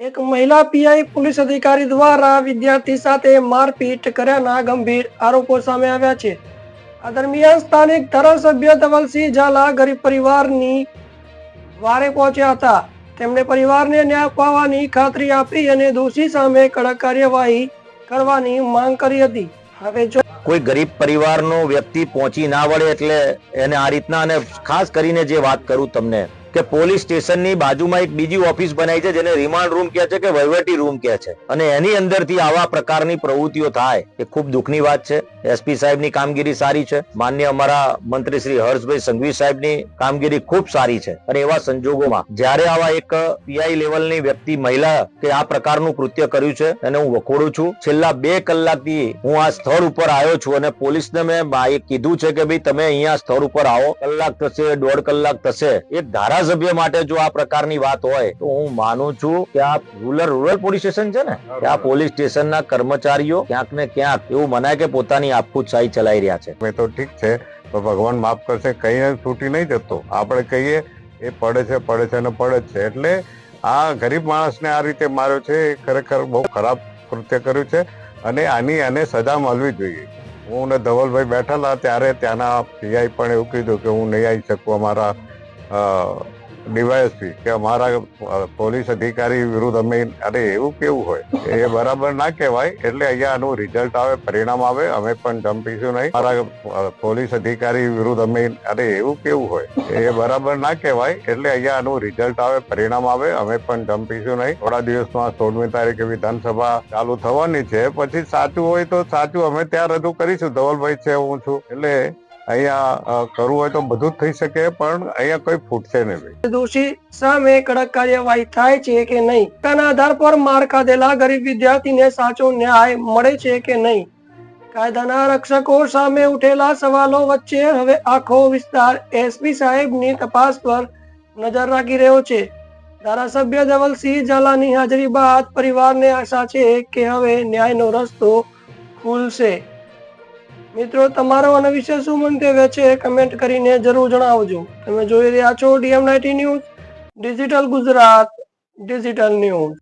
એક મહિલા PI police અધિકારી દ્વારા વિદ્યાર્થી સાથે મારપીટ કર્યાના ગંભીર આરોપો સામે આવ્યા છે. આ દરમિયાન સ્થાનિક ધારાસભ્ય ધવલસિંહ ઝાલા ગરીબ પરિવારની વારે પહોંચ્યા હતા. તેમણે પરિવારને ન્યાય અપાવવાની ખાતરી આપી અને દોષી સામે કડક કાર્યવાહી કરવાની માંગ કરી હતી. હવે જો કોઈ ગરીબ પરિવારનો વ્યક્તિ પહોંચી ના વળે એટલે એને આ રીતના અને ખાસ કરીને જે વાત કરું તમને કે પોલીસ સ્ટેશનની બાજુમાં એક બીજી ઓફિસ બનાવી છે, જેને રિમાન્ડ રૂમ કહે છે કે વહીવટી રૂમ કહે છે. અને એની અંદરથી આવા પ્રકારની પ્રવૃત્તિઓ થાય, એ ખૂબ દુઃખની વાત છે. એસપી સાહેબની કામગીરી સારી છે. માન્ય અમારા મંત્રી શ્રી હર્ષભાઈ સંઘવી સાહેબની કામગીરી ખૂબ સારી છે. અને એવા સંજોગોમાં જ્યારે આવા એક પીઆઈ લેવલની વ્યક્તિ, મહિલા, કે આ પ્રકારનું કૃત્ય કર્યું છે, એને હું વખોડું છું. છેલ્લા બે કલાકથી હું આ સ્થળ ઉપર આવ્યો છું અને પોલીસને મેં કીધું છે કે ભાઈ તમે અહીંયા સ્થળ ઉપર આવો. કલાક થશે, દોઢ કલાક થશે. એક ધારાસભ્ય માટે જો આ પ્રકારની વાત હોય તો હું માનું છું કે આ રૂરલ રૂરલ પોલીસ સ્ટેશન છે ને કે આ પોલીસ સ્ટેશનના કર્મચારીઓ ક્યાંક ને ક્યાંક એવું મનાય કે પોતાની આપખુદશાહી ચલાવી રહ્યા છે. મેં તો ઠીક છે તો ભગવાન માફ કરશે કઈ છૂટી નહીં જતો. આપણે કહીએ એ પડે છે પડે છે અને પડે છે. એટલે આ ગરીબ માણસને આ રીતે માર્યો છે એ ખરેખર બહુ ખરાબ કૃત્ય કર્યું છે અને આની આને સજા મળવી જોઈએ. હું ને ધવલભાઈ બેઠેલા ત્યારે ત્યાંના પીઆઈ પણ એવું કીધું કે હું નહીં આવી શકું અમારા ડીવાયએસપી કે અમારા પોલીસ અધિકારી વિરુદ્ધ અમે, અરે એવું કેવું હોય? એ બરાબર ના કહેવાય, એટલે અહીંયા આનું રિઝલ્ટ આવે, પરિણામ આવે, અમે પણ જંપીશું નહીં. અમારા પોલીસ અધિકારી વિરુદ્ધ અમે, અરે એવું કેવું હોય? એ બરાબર ના કહેવાય, એટલે અહીંયા આનું રિઝલ્ટ આવે, પરિણામ આવે, અમે પણ જમપીશું નહીં. થોડા દિવસમાં સોળમી તારીખે વિધાનસભા ચાલુ થવાની છે, પછી સાચું હોય તો સાચું, અમે ત્યાં રજૂ કરીશું. ધવલભાઈ છે, હું છું. એટલે અહીંયા કરવું હોય તો બધું થઈ શકે, પણ અહીંયા કોઈ ફૂટશે નહીં દોષી સામે કડક કાર્યવાહી થાય છે કે નહીં? તેના આધાર પર માર ખાધેલા ગરીબ વિદ્યાર્થીને સાચો ન્યાય મળે છે કે નહીં? કાયદાના રક્ષકો સામે ઉઠેલા સવાલો વચ્ચે હવે આખો વિસ્તાર એસપી સાહેબની તપાસ પર નજર રાખી રહ્યો છે. ધારાસભ્ય ધવલસિંહ ઝાલાની હાજરી બાદ પરિવારને આશા છે કે હવે ન્યાયનો રસ્તો ખુલશે. મિત્રો, તમારો આના વિશે શું મંતવ્ય છે કમેન્ટ કરીને જરૂર જણાવજો. તમે જોઈ રહ્યા છો DM ninety news digital Gujarat digital news